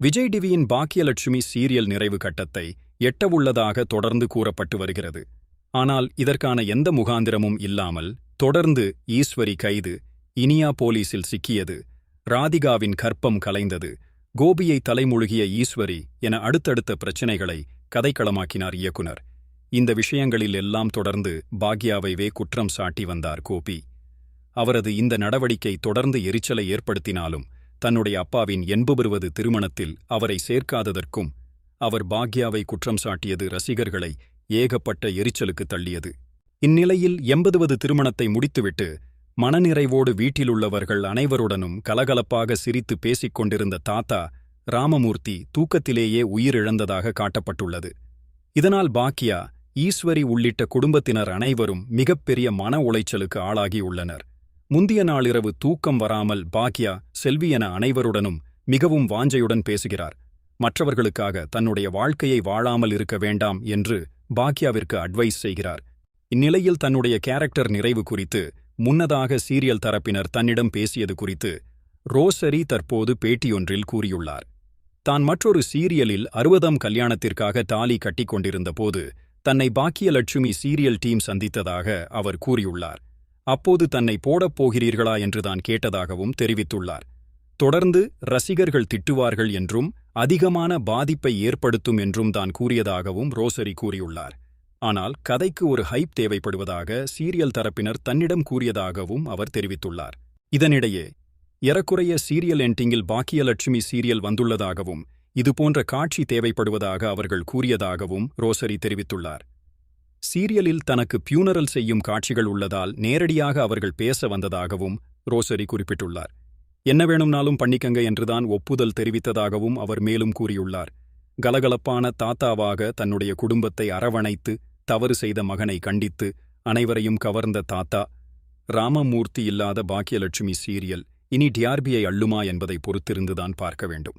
விஜய் டிவியின் பாக்கியலட்சுமி சீரியல் நிறைவு கட்டத்தை எட்டவுள்ளதாக தொடர்ந்து கூறப்பட்டு வருகிறது. ஆனால் இதற்கான எந்த முகாந்திரமும் இல்லாமல் தொடர்ந்து ஈஸ்வரி கைது இனியா போலீசில் சிக்கியது ராதிகாவின் கற்பம் கலைந்தது கோபியை தலைமுழுகிய ஈஸ்வரி என அடுத்தடுத்த பிரச்சினைகளை கதைக்களமாக்கினார் இயக்குனர். இந்த விஷயங்களில் எல்லாம் தொடர்ந்து பாக்யாவைவே குற்றம் சாட்டி வந்தார் கோபி. அவரது இந்த நடவடிக்கை தொடர்ந்து எரிச்சலை ஏற்படுத்தினாலும் தன்னுடைய அப்பாவின் என்புபெறுவது திருமணத்தில் அவரை சேர்க்காததற்கும் அவர் பாக்யாவை குற்றம் சாட்டியது ரசிகர்களை ஏகப்பட்ட எரிச்சலுக்கு தள்ளியது. இந்நிலையில் எண்பதுவது திருமணத்தை முடித்துவிட்டு மனநிறைவோடு வீட்டிலுள்ளவர்கள் அனைவருடனும் கலகலப்பாக சிரித்து பேசிக் கொண்டிருந்த தாத்தா ராமமூர்த்தி தூக்கத்திலேயே உயிரிழந்ததாக காட்டப்பட்டுள்ளது. இதனால் பாக்கியா ஈஸ்வரி உள்ளிட்ட குடும்பத்தினர் அனைவரும் மிகப்பெரிய மன உளைச்சலுக்கு ஆளாகியுள்ளனர் முந்திய நாளிரவு தூக்கம் வராமல் பாக்யா செல்வி என அனைவருடனும் மிகவும் வாஞ்சையுடன் பேசுகிறார். மற்றவர்களுக்காக தன்னுடைய வாழ்க்கையை வாழாமல் இருக்க வேண்டாம் என்று பாக்யாவிற்கு அட்வைஸ் செய்கிறார். இந்நிலையில் தன்னுடைய கேரக்டர் நிறைவு குறித்து முன்னதாக சீரியல் தரப்பினர் தன்னிடம் பேசியது குறித்து ரோசரி தற்போது பேட்டியொன்றில் கூறியுள்ளார். தான் மற்றொரு சீரியலில் அறுபதாம் கல்யாணத்திற்காக தாலி கட்டிக்கொண்டிருந்தபோது தன்னை பாக்கியலட்சுமி சீரியல் டீம் சந்தித்ததாக அவர் கூறியுள்ளார். அப்போது தன்னை போடப் போகிறீர்களா என்று தான் கேட்டதாகவும் தெரிவித்துள்ளார். தொடர்ந்து ரசிகர்கள் திட்டுவார்கள் என்றும் அதிகமான பாதிப்பை ஏற்படுத்தும் என்றும் தான் கூறியதாகவும் ரோசரி கூறியுள்ளார். ஆனால் கதைக்கு ஒரு ஹைப் தேவைப்படுவதாக சீரியல் தரப்பினர் தன்னிடம் கூறியதாகவும் அவர் தெரிவித்துள்ளார். இதனிடையே ஏறக்குறைய சீரியல் என்டிங்கில் பாக்கியலட்சுமி சீரியல் வந்துள்ளதாகவும் இதுபோன்ற காட்சி தேவைப்படுவதாக அவர்கள் கூறியதாகவும் ரோசரி தெரிவித்துள்ளார். சீரியலில் தனக்கு பியூனரல் செய்யும் காட்சிகள் உள்ளதால் நேரடியாக அவர்கள் பேச வந்ததாகவும் ரோசரி குறிப்பிட்டுள்ளார். என்ன வேணும்னாலும் பண்ணிக்கங்க என்றுதான் ஒப்புதல் தெரிவித்ததாகவும் அவர் மேலும் கூறியுள்ளார். கலகலப்பான தாத்தாவாக தன்னுடைய குடும்பத்தை அரவணைத்து தவறு செய்த மகனை கண்டித்து அனைவரையும் கவர்ந்த தாத்தா ராமமூர்த்தி இல்லாத பாக்கியலட்சுமி சீரியல் இனி டிஆர்பியை அள்ளுமா என்பதை பொறுத்திருந்துதான் பார்க்க வேண்டும்.